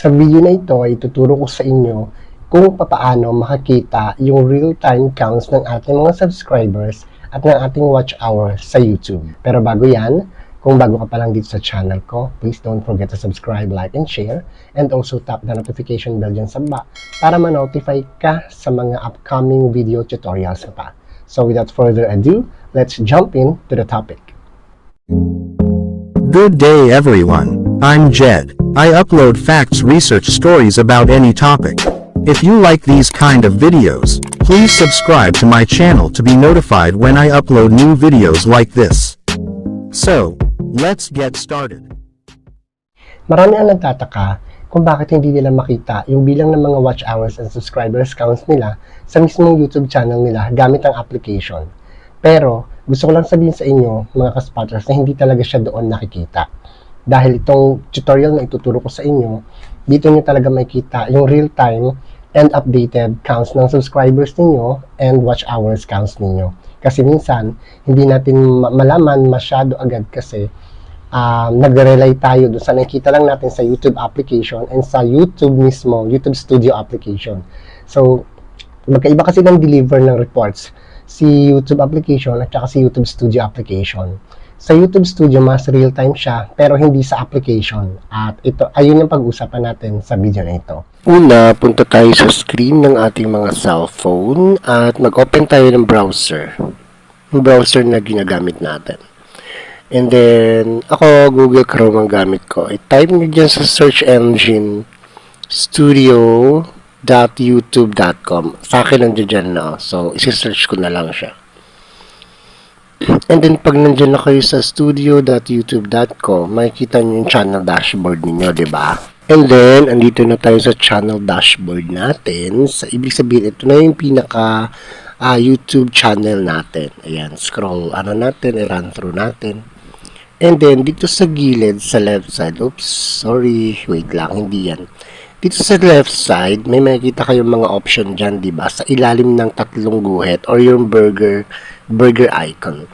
Sa video na ito ay tuturo ko sa inyo kung papaano makakita yung real-time counts ng ating mga subscribers at ng ating watch hour sa YouTube. Pero bago yan, kung bago ka pa lang dito sa channel ko, please don't forget to subscribe, like, and share. And also tap the notification bell dyan sa baba para ma-notify ka sa mga upcoming video tutorials pa. So without further ado, let's jump in to the topic. Good day everyone. I'm Jed. I upload facts research stories about any topic. If you like these kind of videos, please subscribe to my channel to be notified when I upload new videos like this. So, let's get started. Marami ang nagtataka kung bakit hindi nila makita yung bilang ng mga watch hours and subscribers counts nila sa mismong YouTube channel nila gamit ang application. Pero, gusto ko lang sabihin sa inyo, mga kaspotters, na hindi talaga siya doon nakikita. Dahil itong tutorial na ituturo ko sa inyo, dito nyo talaga makikita yung real-time and updated counts ng subscribers ninyo and watch hours counts ninyo. Kasi minsan, hindi natin ma- malaman masyado agad kasi um, nagre-rely tayo doon sa nakikita lang natin sa YouTube application and sa YouTube mismo, YouTube Studio application. So, magkaiba kasi ng deliver ng reports si YouTube application at saka si YouTube Studio application. Sa YouTube Studio, mas real-time siya, pero hindi sa application. At ito, ayun yung pag-usapan natin sa video na ito. Una, punta tayo sa screen ng ating mga cellphone at mag-open tayo ng browser. Yung browser na ginagamit natin. And then, ako, Google Chrome ang gamit ko. I-type nyo dyan sa search engine, studio.youtube.com. Sa akin, nandiyan dyan na. So, isi-search ko na lang siya. And then, pag nandiyan na kayo sa studio.youtube.com, makikita nyo yung channel dashboard ninyo, di ba? And then, andito na tayo sa channel dashboard natin. Sa ibig sabihin, ito na yung pinaka ah, YouTube channel natin. Ayan, scroll ano natin, i-run through natin. And then, dito sa gilid, sa left side, oops, sorry, wait lang, hindi yan. Dito sa left side, may makikita kayong mga option dyan, di ba? Sa ilalim ng tatlong guhit or yung burger, burger icon.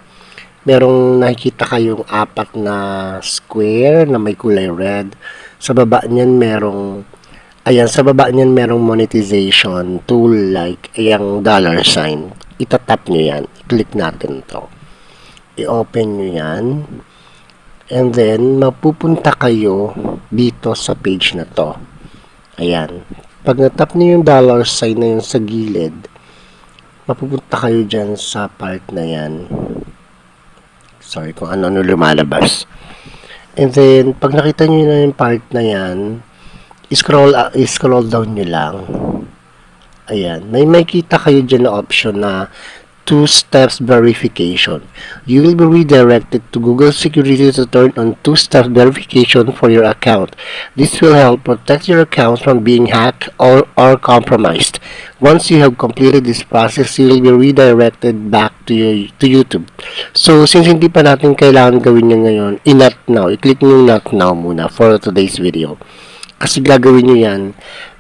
Merong nakikita kayong apat na square na may kulay red. Sa baba niyan merong Ayan, sa baba niyan merong monetization tool like yung dollar sign. Itatap nyo yan. I-click natin to. I-open nyo yan. And then, mapupunta kayo dito sa page na to. Ayan. Pag natap nyo yung dollar sign na yun sa gilid, mapupunta kayo dyan sa part na yan. Sorry kung ano-ano lumalabas. And then, pag nakita nyo na yung part na yan, scroll uh, scroll down nyo lang. Ayan. May makita kayo dyan na option na two steps verification. You will be redirected to Google Security to turn on two-step verification for your account. This will help protect your account from being hacked or, or compromised. Once you have completed this process, you will be redirected back to your, to YouTube. So, since hindi pa natin kailangan gawin yan ngayon, in-not now. I-click nyo not now muna for today's video. Kasi gagawin nyo yan,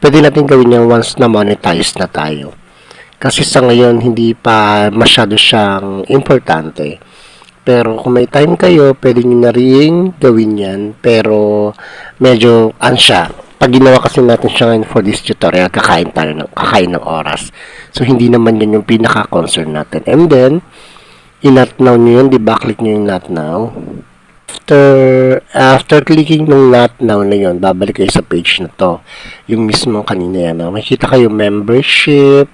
pwede natin gawin yan once na monetize na tayo. Kasi sa ngayon, hindi pa masyado siyang importante. Pero kung may time kayo, pwede nyo na rin gawin yan. Pero medyo, siya, pag ginawa kasi natin siya ngayon for this tutorial, kakain tayo ng, kakain ng oras. So, hindi naman yan yung pinaka-concern natin. And then, in-not now nyo yun, di ba? Click nyo yung not now. After, after clicking ng not now na yun, babalik kayo sa page na to. Yung mismo kanina yan. No? Makikita kayo membership,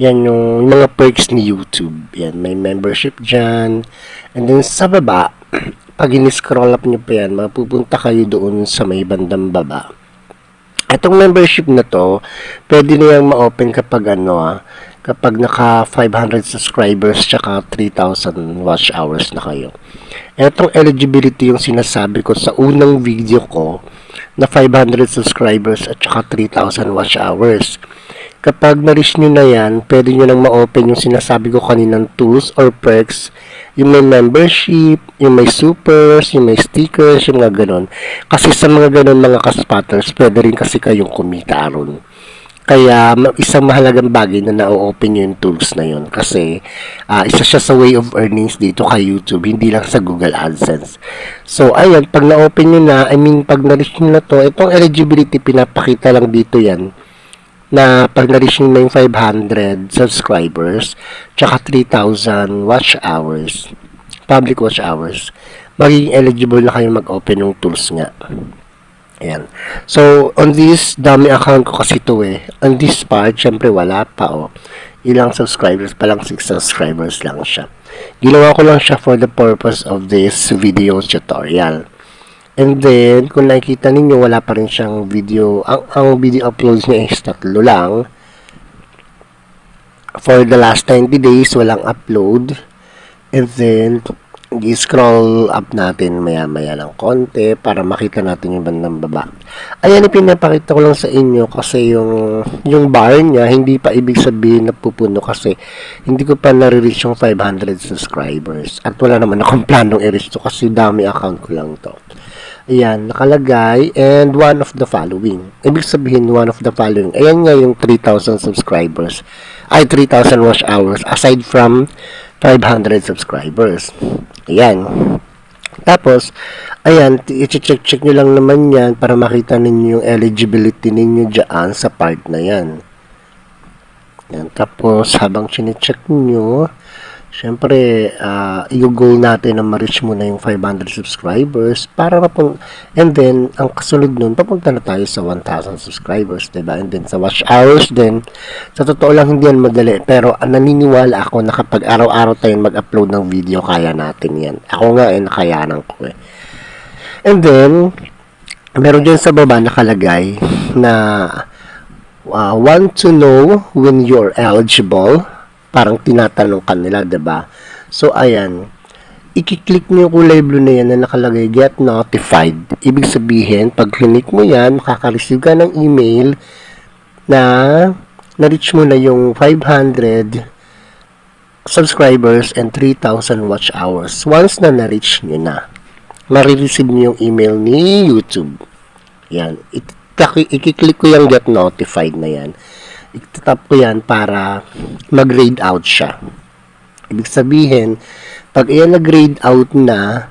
yan yung mga perks ni YouTube. Yan, may membership dyan. And then sa baba, pag in-scroll up nyo pa yan, mapupunta kayo doon sa may bandang baba. Itong membership na to, pwede na yung ma-open kapag ano ah, kapag naka 500 subscribers tsaka 3,000 watch hours na kayo. Itong eligibility yung sinasabi ko sa unang video ko na 500 subscribers at saka 3,000 watch hours. Kapag na-reach nyo na yan, pwede nyo nang ma-open yung sinasabi ko kaninang tools or perks, yung may membership, yung may supers, yung may stickers, yung mga ganon. Kasi sa mga ganon mga kaspotters, pwede rin kasi kayong kumita ron. Kaya isang mahalagang bagay na na-open nyo yung tools na yun kasi ah, isa siya sa way of earnings dito kay YouTube, hindi lang sa Google AdSense. So, ayun, pag na-open nyo na, I mean, pag na-reach nyo na to, itong eligibility, pinapakita lang dito yan na pag na-reach nyo na yung 500 subscribers, tsaka 3,000 watch hours, public watch hours, magiging eligible na kayo mag-open ng tools nga. Ayan. So, on this, dami account ko kasi to eh. On this part, syempre wala pa oh. Ilang subscribers pa lang, 6 subscribers lang siya. Ginawa ko lang siya for the purpose of this video tutorial. And then, kung nakikita ninyo, wala pa rin siyang video. Ang, ang video uploads niya is tatlo lang. For the last 90 days, walang upload. And then, i-scroll up natin maya-maya ng konti para makita natin yung bandang baba. Ayan, ipinapakita ko lang sa inyo kasi yung, yung bar niya, hindi pa ibig sabihin na pupuno kasi hindi ko pa nare-reach yung 500 subscribers. At wala naman akong planong i-reach to kasi dami account ko lang to. Ayan, nakalagay and one of the following. Ibig sabihin, one of the following. Ayan nga yung 3,000 subscribers. Ay, 3,000 watch hours aside from 500 subscribers. Ayan. Tapos, ayan, i-check-check nyo lang naman yan para makita ninyo yung eligibility ninyo dyan sa part na yan. Yan. Tapos, habang chinecheck nyo, syempre, uh, i-goal natin na ma-reach mo na yung 500 subscribers para mapun... And then, ang kasunod nun, papunta na tayo sa 1,000 subscribers, diba? And then, sa watch hours din, sa totoo lang, hindi yan madali. Pero, ah, naniniwala ako na kapag araw-araw tayong mag-upload ng video, kaya natin yan. Ako nga, eh, nakayanan ko eh. And then, meron dyan sa baba nakalagay na uh, want to know when you're eligible. Parang tinatanong ka nila, ba? So, ayan. I-click mo yung kulay blue na yan na nakalagay get notified. Ibig sabihin, pag click mo yan, makaka-receive ka ng email na na-reach mo na yung 500 subscribers and 3,000 watch hours. Once na na-reach nyo na, marireceive nyo yung email ni YouTube. Yan. Ikiklik ko yung get notified na yan. Itatap ko yan para mag-grade out siya. Ibig sabihin, pag iyan nag-grade out na,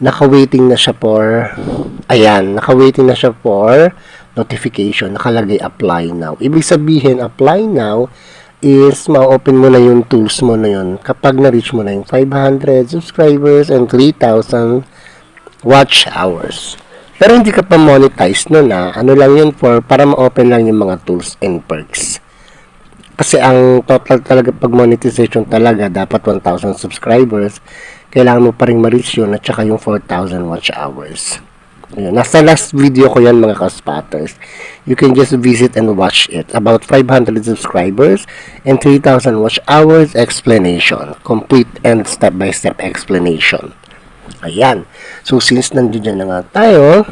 naka-waiting na siya for, ayan, naka-waiting na siya for notification, nakalagay apply now. Ibig sabihin, apply now is ma-open mo na yung tools mo na yun kapag na-reach mo na yung 500 subscribers and 3,000 watch hours. Pero hindi ka pa monetize no na ano lang yun for para ma-open lang yung mga tools and perks. Kasi ang total talaga pag monetization talaga dapat 1,000 subscribers. Kailangan mo pa rin ma-reach yun at saka yung 4,000 watch hours. Ayun. Nasa last video ko yan mga kaspatters. You can just visit and watch it. About 500 subscribers and 3,000 watch hours explanation. Complete and step-by-step explanation. Ayan. So, since nandiyan na nga tayo,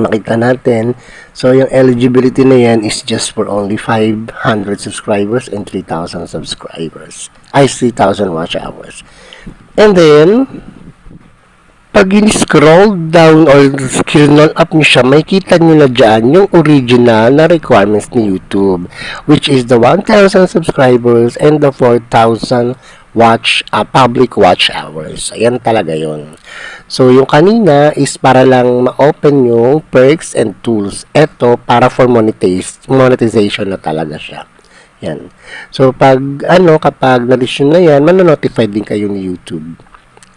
makita natin. So, yung eligibility na yan is just for only 500 subscribers and 3,000 subscribers. Ay, 3,000 watch hours. And then, pag in-scroll down or scroll up nyo siya, may kita nyo na dyan yung original na requirements ni YouTube, which is the 1,000 subscribers and the 4,000 watch, uh, public watch hours. Ayan talaga yon. So, yung kanina is para lang ma-open yung perks and tools. Ito, para for monetize, monetization na talaga siya. Yan. So, pag, ano, kapag na-reach na yan, manonotify din kayo ni YouTube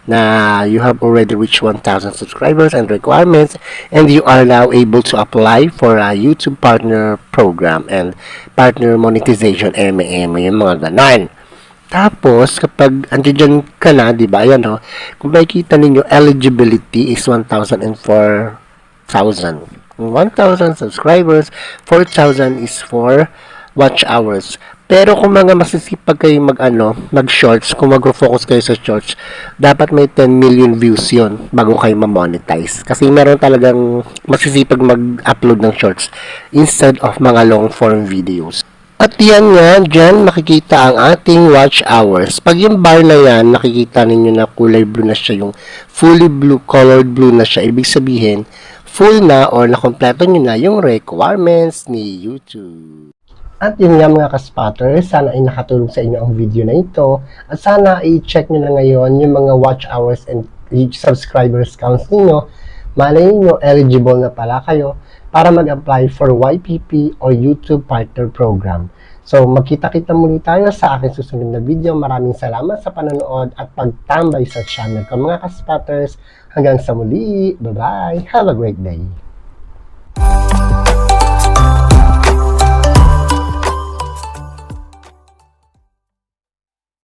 na you have already reached 1,000 subscribers and requirements and you are now able to apply for a YouTube partner program and partner monetization MM yung mga ganon. Tapos, kapag andiyan ka na, di ba, ayan o, kung makikita ninyo, eligibility is 1,000 and 4,000. 1,000 subscribers, 4,000 is for watch hours. Pero kung mga masisipag kayo mag ano, mag shorts, kung mag-focus kayo sa shorts, dapat may 10 million views yon bago kayo ma-monetize. Kasi meron talagang masisipag mag-upload ng shorts instead of mga long form videos. At yan nga, dyan makikita ang ating watch hours. Pag yung bar na yan, nakikita ninyo na kulay blue na siya, yung fully blue, colored blue na siya. Ibig sabihin, full na or nakompleto nyo na yung requirements ni YouTube. At yun nga mga kaspotters, sana ay nakatulong sa inyo ang video na ito. At sana i-check nyo na ngayon yung mga watch hours and subscribers counts ninyo. Malay nyo, eligible na pala kayo para mag-apply for YPP or YouTube Partner Program. So, magkita-kita muli tayo sa aking susunod na video. Maraming salamat sa panonood at pagtambay sa channel ko mga kaspotters. Hanggang sa muli. Bye-bye. Have a great day.